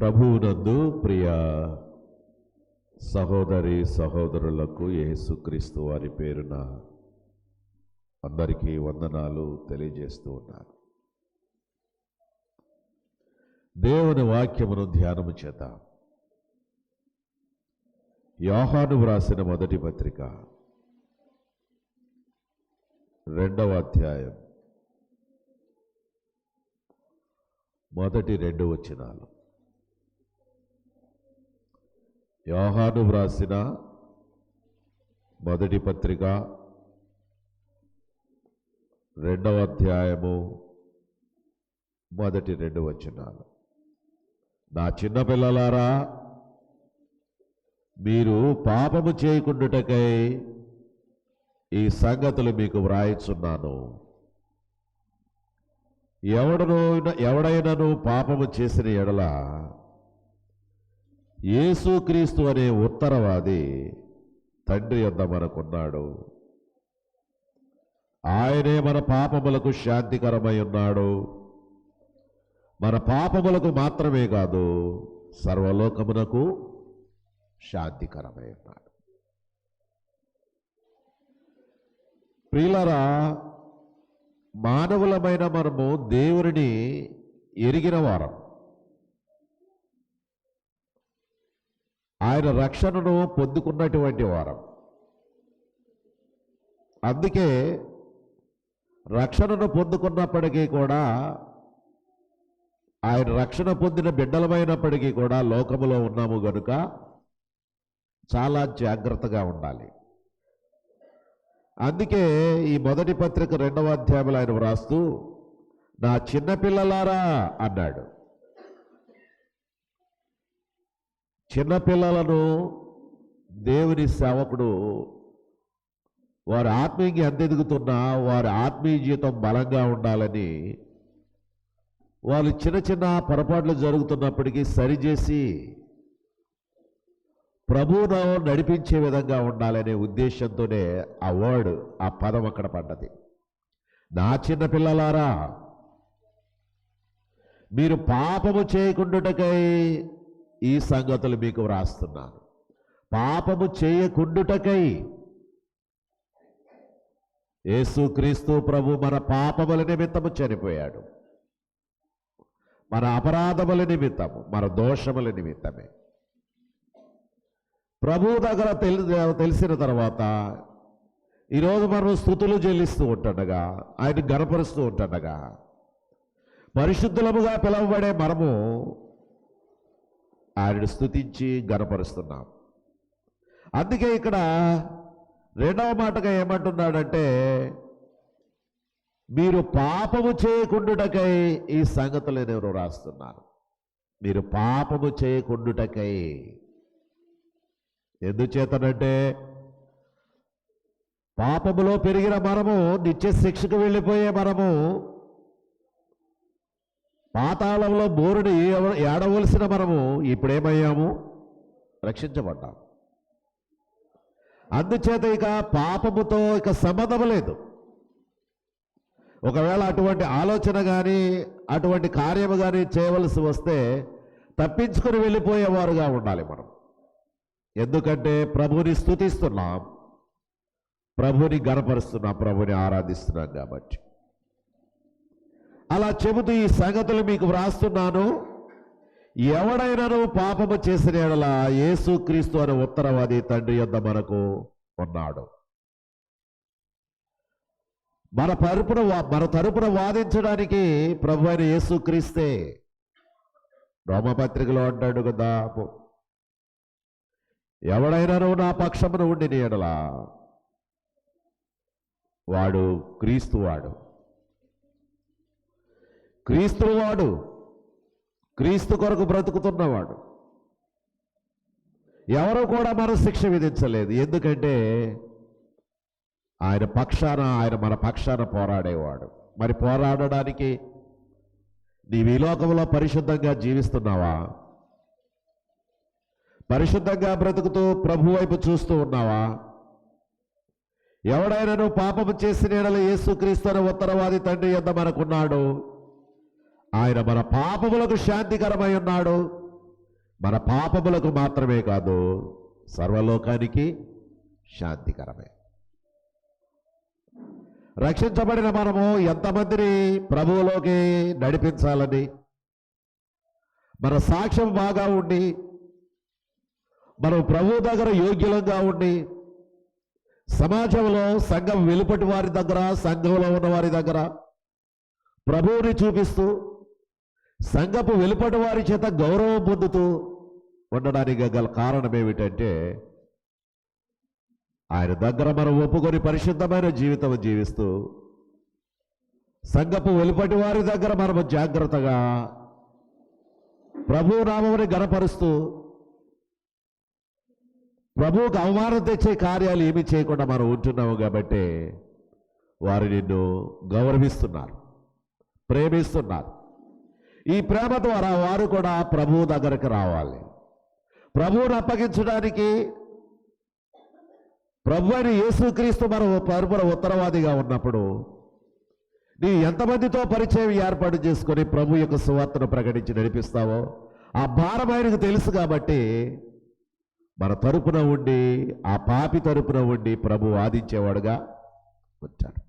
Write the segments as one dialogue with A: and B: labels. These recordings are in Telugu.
A: ప్రభువునందు ప్రియ సహోదరి సహోదరులకు యేసుక్రీస్తు వారి పేరున అందరికీ వందనాలు తెలియజేస్తూ ఉన్నాను. దేవుని వాక్యమును ధ్యానము చేత యోహాను వ్రాసిన మొదటి పత్రిక రెండవ అధ్యాయం మొదటి రెండు వచనాలు. యోహాను వ్రాసిన మొదటి పత్రిక రెండవ అధ్యాయము మొదటి రెండు వచనాలు. నా చిన్న పిల్లలారా మీరు పాపము చేయకుండుటకై ఈ సంగతులు మీకు వ్రాయిచున్నాను. ఎవడను ఎవడైనను పాపము చేసిన ఎడల యేసుక్రీస్తు అనే ఉత్తరవాది తండ్రి యొద్ద మనకున్నాడు. ఆయనే మన పాపములకు శాంతికరమై ఉన్నాడు. మన పాపములకు మాత్రమే కాదు సర్వలోకమునకు శాంతికరమై ఉన్నాడు. ప్రియులరా మానవులమైన మనము దేవుడిని ఎరిగిన వారం. ఆయన రక్షణను పొందుకున్నటువంటి వారం. అందుకే రక్షణను పొందుకున్నప్పటికీ కూడా ఆయన రక్షణ పొందిన బిడ్డలమైనప్పటికీ కూడా లోకములో ఉన్నాము గనుక చాలా జాగ్రత్తగా ఉండాలి. అందుకే ఈ మొదటి పత్రిక రెండవ అధ్యాయంలో ఆయన వ్రాస్తూ నా చిన్నపిల్లలారా అన్నాడు. చిన్నపిల్లలను దేవుని సేవకుడు వారి ఆత్మీయంగా ఎంత వారి ఆత్మీయ జీవితం బలంగా ఉండాలని వాళ్ళు చిన్న చిన్న పొరపాట్లు జరుగుతున్నప్పటికీ సరిచేసి ప్రభువును నడిపించే విధంగా ఉండాలనే ఉద్దేశంతోనే ఆ వర్డ్ ఆ పదం అక్కడ పడ్డది. నా చిన్న పిల్లలారా మీరు పాపము చేయకుండుటకై ఈ సంగతులు మీకు వ్రాస్తున్నాను. పాపము చేయకుండుటకై యేసుక్రీస్తు ప్రభు మన పాపముల నిమిత్తము చనిపోయాడు. మన అపరాధముల నిమిత్తము మన దోషముల నిమిత్తమే. ప్రభు దగ్గర తెలి తెలిసిన తర్వాత ఈరోజు మనం స్థుతులు చెల్లిస్తూ ఉంటుండగా ఆయన గనపరుస్తూ ఉంటుండగా పరిశుద్ధులముగా పిలువబడే మనము ఆయన స్థుతించి గనపరుస్తున్నాం. అందుకే ఇక్కడ రెండవ మాటగా ఏమంటున్నాడంటే మీరు పాపము చేయకుండుటకై ఈ సంగతులు నేను రాస్తున్నాను మీరు పాపము చేయకుండుటకై. ఎందుచేతనంటే పాపములో పెరిగిన మనము నిత్య శిక్షకు వెళ్ళిపోయే మనము పాతాళంలో బోరుని ఏడవలసిన మనము ఇప్పుడేమయ్యాము? రక్షించబడ్డాం అందుచేత ఇక పాపముతో ఇక సంబంధం లేదు. ఒకవేళ అటువంటి ఆలోచన కానీ అటువంటి కార్యము కానీ చేయవలసి వస్తే తప్పించుకొని వెళ్ళిపోయేవారుగా ఉండాలి మనం. ఎందుకంటే ప్రభుని స్థుతిస్తున్నాం ప్రభుని గనపరుస్తున్నాం ప్రభుని ఆరాధిస్తున్నాం కాబట్టి. అలా చెబుతూ ఈ సంగతులు మీకు వ్రాస్తున్నాను. ఎవడైనాను పాపము చేసిన ఎడల యేసుక్రీస్తు అనే ఉత్తరవాది తండ్రి యొద్ద మనకు ఉన్నాడు. మన తరపున మన తరపున వాదించడానికి ప్రభు అయిన యేసుక్రీస్తే రోమపత్రికలో అంటాడు కదా ఎవడైనాను నా పక్షమున ఉండిన ఎడల వాడు క్రీస్తు క్రీస్తువాడు. క్రీస్తు వాడు క్రీస్తు కొరకు బ్రతుకుతున్నవాడు. ఎవరు కూడా మన శిక్ష విధించలేదు. ఎందుకంటే ఆయన పక్షాన ఆయన మన పక్షాన పోరాడేవాడు. మరి పోరాడడానికి నీవు ఈ లోకంలో పరిశుద్ధంగా జీవిస్తున్నావా? పరిశుద్ధంగా బ్రతుకుతూ ప్రభు వైపు చూస్తూ ఉన్నావా? ఎవడైనాను పాపము చేసిన ఎడల యేసుక్రీస్తు అనే ఉత్తరవాది తండ్రి ఎంత మనకున్నాడు? ఆయన మన పాపములకు శాంతికరమై ఉన్నాడు. మన పాపములకు మాత్రమే కాదు సర్వలోకానికి శాంతికరమే. రక్షించబడిన మనము ఎంతమందిని ప్రభువులోకి నడిపించాలని? మన సాక్ష్యం బాగా ఉండి మనం ప్రభు దగ్గర యోగ్యులంగా ఉండి సమాజంలో సంఘం వెలుపటి వారి దగ్గర సంఘంలో ఉన్న వారి దగ్గర ప్రభువుని చూపిస్తూ సంఘపు వెలుపటి వారి చేత గౌరవం పొందుతూ ఉండడానికి గల కారణం ఏమిటంటే ఆయన దగ్గర మనం ఒప్పుకొని పరిశుద్ధమైన జీవితం జీవిస్తూ సంఘపు వెలుపటి వారి దగ్గర మనము జాగ్రత్తగా ప్రభు నామముని గనపరుస్తూ ప్రభువుకు అవమానం తెచ్చే కార్యాలు ఏమి చేయకుండా మనం ఉంటున్నాము కాబట్టి వారు నిన్ను గౌరవిస్తున్నారు ప్రేమిస్తున్నారు. ఈ ప్రేమ ద్వారా వారు కూడా ప్రభువు దగ్గరకు రావాలి. ప్రభువును అప్పగించడానికి ప్రభు అని యేసుక్రీస్తు మన పరుపుల ఉత్తరవాదిగా ఉన్నప్పుడు నీ ఎంతమందితో పరిచయం ఏర్పాటు చేసుకొని ప్రభు యొక్క సువార్తను ప్రకటించి నడిపిస్తావో ఆ భారం ఆయనకు తెలుసు కాబట్టి మన తరపున ఉండి ఆ పాపి తరపున ఉండి ప్రభు వాదించేవాడుగా వచ్చాడు.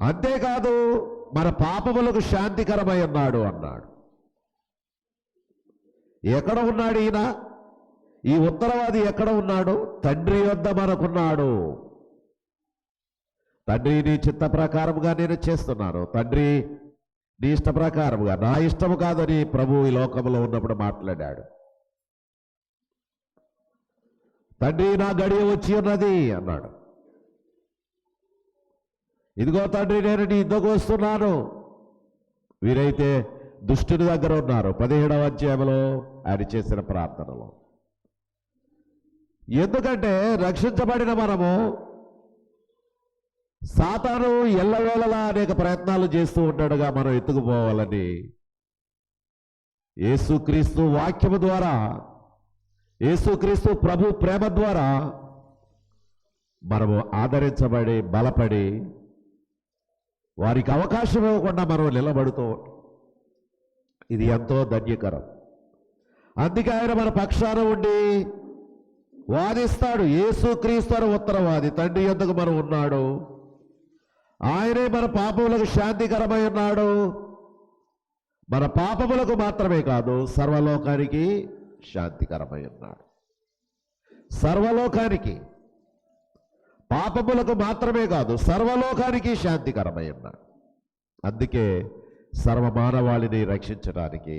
A: అంతేకాదు మన పాపములకు శాంతికరమై ఉన్నాడు అన్నాడు. ఎక్కడ ఉన్నాడు ఈయన? ఈ ఉత్తరవాది ఎక్కడ ఉన్నాడు? తండ్రి వద్ద మనకున్నాడు. తండ్రి నీ చిత్త ప్రకారముగా నేను చేస్తున్నాను. తండ్రి నీ ఇష్ట ప్రకారముగా నా ఇష్టము కాదని ప్రభు ఈ లోకంలో ఉన్నప్పుడు మాట్లాడాడు. తండ్రి నా గడియ వచ్చి ఉన్నది అన్నాడు. ఇదిగో తండ్రి నేను నీ ఇద్దకు వస్తున్నాను. వీరైతే దుష్టుని దగ్గర ఉన్నారు. పదిహేడవ అధ్యాయంలో ఆయన చేసిన ప్రార్థనలో. ఎందుకంటే రక్షించబడిన మనము సాతాను ఎల్లవేళలా అనేక ప్రయత్నాలు చేస్తూ ఉంటాడుగా మనం ఎత్తుకుపోవాలని యేసుక్రీస్తు వాక్యము ద్వారా యేసుక్రీస్తు ప్రభు ప్రేమ ద్వారా మనము ఆదరించబడి బలపడి వారికి అవకాశం ఇవ్వకుండా మనం నిలబడుతూ ఇది ఎంతో ధన్యకరం. అందుకే ఆయన మన పక్షాన ఉండి వాదిస్తాడు. యేసుక్రీస్తు అని ఉత్తరవాది. తండ్రి ఎందుకు మనం ఉన్నాడు? ఆయనే మన పాపములకు శాంతికరమై ఉన్నాడు. మన పాపములకు మాత్రమే కాదు సర్వలోకానికి శాంతికరమై ఉన్నాడు. సర్వలోకానికి పాపములకు మాత్రమే కాదు సర్వలోకానికి శాంతికరమై ఉన్నాడు అందుకే సర్వ మానవాళిని రక్షించడానికి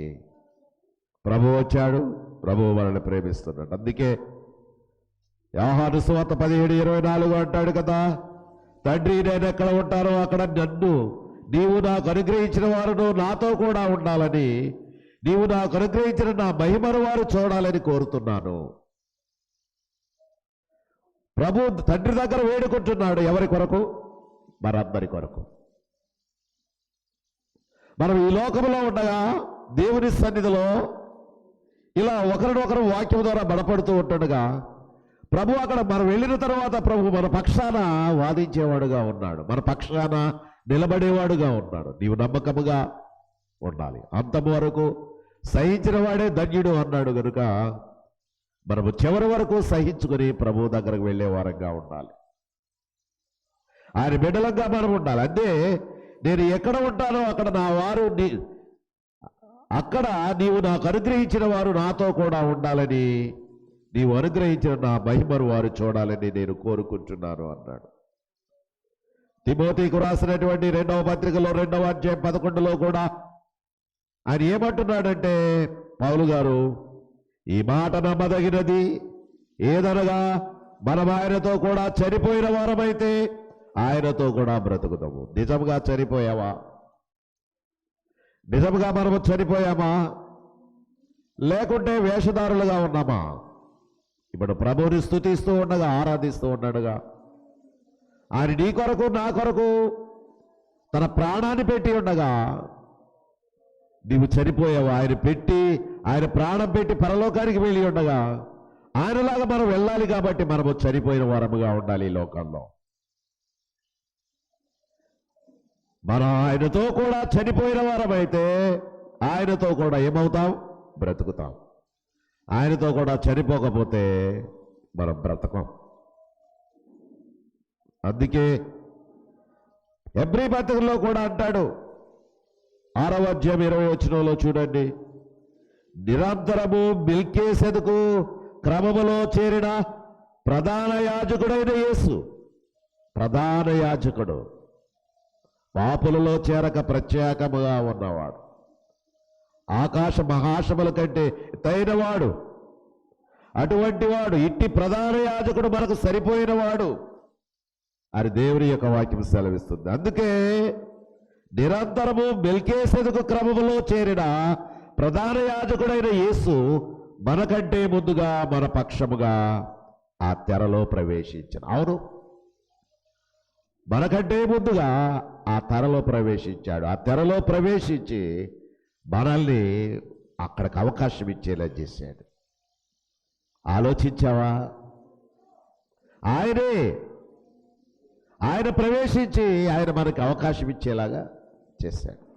A: ప్రభు వచ్చాడు ప్రభు మనల్ని ప్రేమిస్తున్నాడు. అందుకే వ్యవహార సువార్త పదిహేడు ఇరవై నాలుగు అంటాడు కదా తండ్రి నేను ఎక్కడ ఉంటానో అక్కడ నన్ను నీవు నాకు అనుగ్రహించిన వారును నాతో కూడా ఉండాలని నీవు నాకు అనుగ్రహించిన నా మహిమను వారు చూడాలని కోరుతున్నాను. ప్రభు తండ్రి దగ్గర వేడుకుంటున్నాడు. ఎవరి కొరకు? మనందరి కొరకు. మనం ఈ లోకంలో ఉండగా దేవుని సన్నిధిలో ఇలా ఒకరినొకరు వాక్యం ద్వారా బలపడుతూ ఉంటుండగా ప్రభు అక్కడ మనం వెళ్ళిన తర్వాత ప్రభు మన పక్షాన వాదించేవాడుగా ఉన్నాడు. మన పక్షాన నిలబడేవాడుగా ఉన్నాడు. నీవు నమ్మకముగా ఉండాలి. అంతము వరకు సహించిన వాడే ధన్యుడు అన్నాడు కనుక మనము చివరి వరకు సహించుకొని ప్రభు దగ్గరకు వెళ్ళే వారంగా ఉండాలి. ఆయన బిడ్డలంగా మనం ఉండాలి. అంటే నేను ఎక్కడ ఉంటానో అక్కడ నా వారు నీ అక్కడ నీవు నాకు అనుగ్రహించిన వారు నాతో కూడా ఉండాలని నీవు అనుగ్రహించిన నా మహిమను వారు చూడాలని నేను కోరుకుంటున్నాను అన్నాడు. తిమోతికు రాసినటువంటి రెండవ పత్రికలో రెండవ అధ్యాయం పదకొండులో కూడా ఆయన ఏమంటున్నాడంటే పౌలు గారు ఈ మాట నమ్మదగినది. ఏదనగా మనం ఆయనతో కూడా చనిపోయిన వారమైతే ఆయనతో కూడా బ్రతుకుతాము నిజంగా చనిపోయావా? నిజంగా మనము చనిపోయామా? లేకుంటే వేషధారులుగా ఉన్నామా? ఇప్పుడు ప్రభువుని స్థుతిస్తూ ఉండగా ఆరాధిస్తూ ఉన్నాడుగా. ఆయన నీ కొరకు నా కొరకు తన ప్రాణాన్ని పెట్టి ఉండగా నీవు చనిపోయావు. ఆయన పెట్టి ఆయన ప్రాణం పెట్టి పరలోకానికి వెళ్ళి ఉండగా ఆయనలాగా మనం వెళ్ళాలి కాబట్టి మనము చనిపోయిన వారముగా ఉండాలి ఈ లోకంలో. మనం ఆయనతో కూడా చనిపోయిన వారమైతే ఆయనతో కూడా ఏమవుతాం? బ్రతుకుతాం. ఆయనతో కూడా చనిపోకపోతే మనం బ్రతకం. అందుకే ఎబ్రి పత్రికలో కూడా అంటాడు ఆరవ అధ్యాయం ఇరవై వచనంలో చూడండి. నిరంతరము మిల్కేసెదుకు క్రమములో చేరిన ప్రధాన యాజకుడైన యేసు. ప్రధాన యాజకుడు. పాపులలో చేరక ప్రత్యేకముగా ఉన్నవాడు. ఆకాశ మహాశముల కంటే ఎత్తైనవాడు. అటువంటి వాడు ఇట్టి ప్రధాన యాజకుడు మనకు సరిపోయినవాడు అది అని దేవుని యొక్క వాక్యం సెలవిస్తుంది. అందుకే నిరంతరము మెల్కేసెదుకు క్రమములో చేరిన ప్రధాన యాజకుడైన యేసు మనకంటే ముందుగా మన పక్షముగా ఆ తెరలో ప్రవేశించిన అవును. మనకంటే ముందుగా ఆ తెరలో ప్రవేశించాడు. ఆ తెరలో ప్రవేశించి మనల్ని అక్కడికి అవకాశం ఇచ్చేలా చేశాడు. ఆలోచించావా? ఆయనే ఆయన ప్రవేశించి ఆయన మనకి అవకాశం ఇచ్చేలాగా చేశాడు.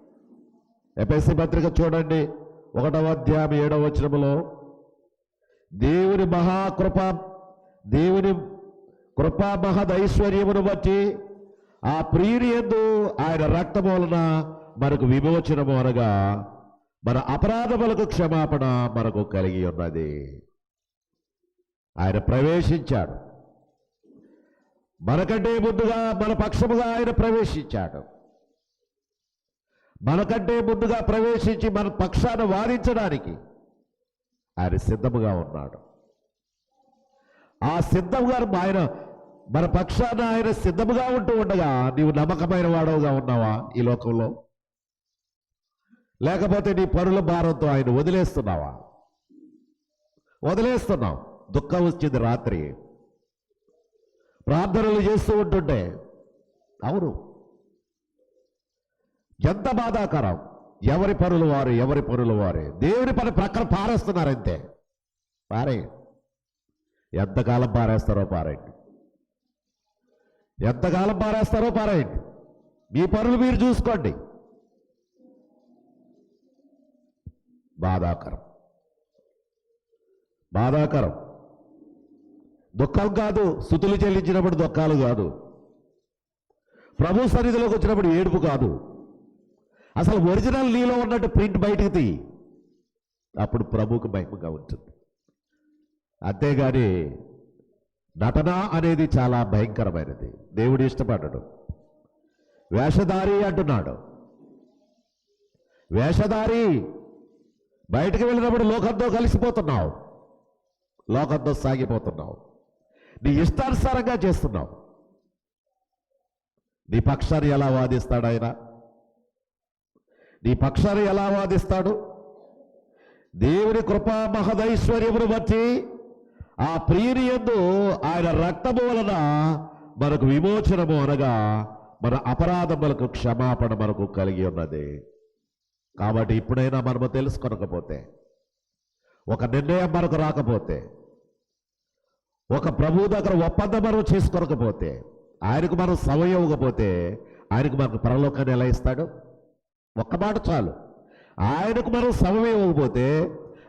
A: ఎపిఎస్సి పత్రిక చూడండి. ఒకటవ అధ్యాయం ఏడవ వచనములో దేవుని మహాకృప దేవుని కృపా మహదైశ్వర్యమును బట్టి ఆ ప్రియుని ఎందు ఆయన రక్తము వలన మనకు విమోచనము అనగా మన అపరాధములకు క్షమాపణ మనకు కలిగి ఉన్నది. ఆయన ప్రవేశించాడు. మనకంటే ముందుగా మన పక్షముగా ఆయన ప్రవేశించాడు. మనకంటే ముందుగా ప్రవేశించి మన పక్షాన వాదించడానికి ఆయన సిద్ధముగా ఉన్నాడు. ఆ సిద్ధంగా ఆయన మన పక్షాన ఆయన సిద్ధముగా ఉంటూ ఉండగా నీవు నమ్మకమైన వాడవుగా ఉన్నావా ఈ లోకంలో? లేకపోతే నీ పనుల భారంతో ఆయన వదిలేస్తున్నావా? వదిలేస్తున్నావు. దుఃఖం వచ్చింది రాత్రి. ప్రార్థనలు చేస్తూ ఉంటుంటే అవును ఎంత బాధాకరం? ఎవరి పనులు వారు ఎవరి పనులు వారే? దేవుని పని ప్రక్కన పారేస్తున్నారంతే. పారే. ఎంతకాలం పారేస్తారో పారేయండి. ఎంతకాలం పారేస్తారో పారేయండి. మీ పనులు మీరు చూసుకోండి. బాధాకరం. బాధాకరం. దుఃఖం కాదు స్థుతులు చెల్లించినప్పుడు దుఃఖాలు కాదు. ప్రభు సన్నిధిలోకి వచ్చినప్పుడు ఏడుపు కాదు. అసలు ఒరిజినల్ నీలో ఉన్నట్టు ప్రింట్ బయటకు తీయి. అప్పుడు ప్రభువుకు భయముగా ఉంటుంది. అంతేగాని నటన అనేది చాలా భయంకరమైనది. దేవుడు ఇష్టపడడు. వేషధారి అంటున్నాడు. వేషధారి బయటకు వెళ్ళినప్పుడు లోకంతో కలిసిపోతున్నావు. లోకంతో సాగిపోతున్నావు. నీ ఇష్టానుసారంగా చేస్తున్నావు. నీ పక్షాన్ని ఎలా వాదిస్తాడు ఆయన? నీ పక్షాన్ని ఎలా వాదిస్తాడు? దేవుని కృపా మహదైశ్వర్యమును బట్టి ఆ ప్రియుని ఆయన రక్తము వలన మనకు విమోచనము అనగా మన అపరాధములకు క్షమాపణ మనకు కలిగి ఉన్నది. కాబట్టి ఇప్పుడైనా మనము తెలుసుకొనకపోతే ఒక నిర్ణయం మనకు రాకపోతే ఒక ప్రభు దగ్గర ఒప్పందం మనం చేసుకోకపోతే ఆయనకు మనం సమయం ఇవ్వకపోతే ఆయనకు మనకు పరలోకాన్ని ఎలా ఇస్తాడు? ఒక్క మాట చాలు. ఆయనకు మనం సమయం ఇవ్వకపోతే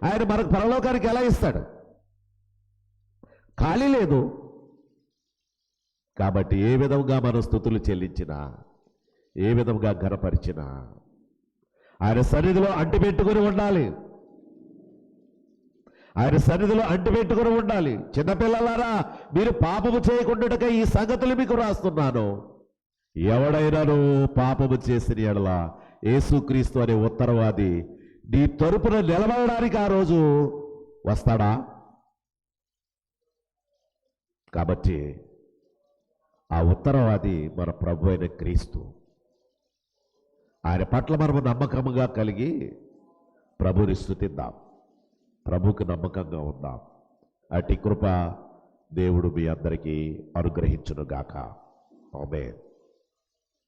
A: ఆయన మనకు పరలోకానికి ఎలా ఇస్తాడు? ఖాళీ లేదు. కాబట్టి ఏ విధంగా మనం స్థుతులు చెల్లించినా ఏ విధంగా ఘనపరిచినా ఆయన సన్నిధిలో అంటిపెట్టుకుని ఉండాలి. ఆయన సన్నిధిలో అంటిపెట్టుకుని ఉండాలి. చిన్నపిల్లలారా మీరు పాపము చేయకుండా ఈ సంగతులు మీకు రాస్తున్నాను. ఎవడైనాను పాపము చేసిన ఎడలా యేసుక్రీస్తు అనే ఉత్తరవాది నీ తరపున నిలబడడానికి ఆ రోజు వస్తాడా? కాబట్టి ఆ ఉత్తరవాది మన ప్రభు అయిన క్రీస్తు ఆయన పట్ల మనము నమ్మకంగా కలిగి ప్రభుని స్థుతిద్దాం. ప్రభుకి నమ్మకంగా ఉందాం. అటి కృప దేవుడు మీ అందరికీ అనుగ్రహించునుగాక. ఆమె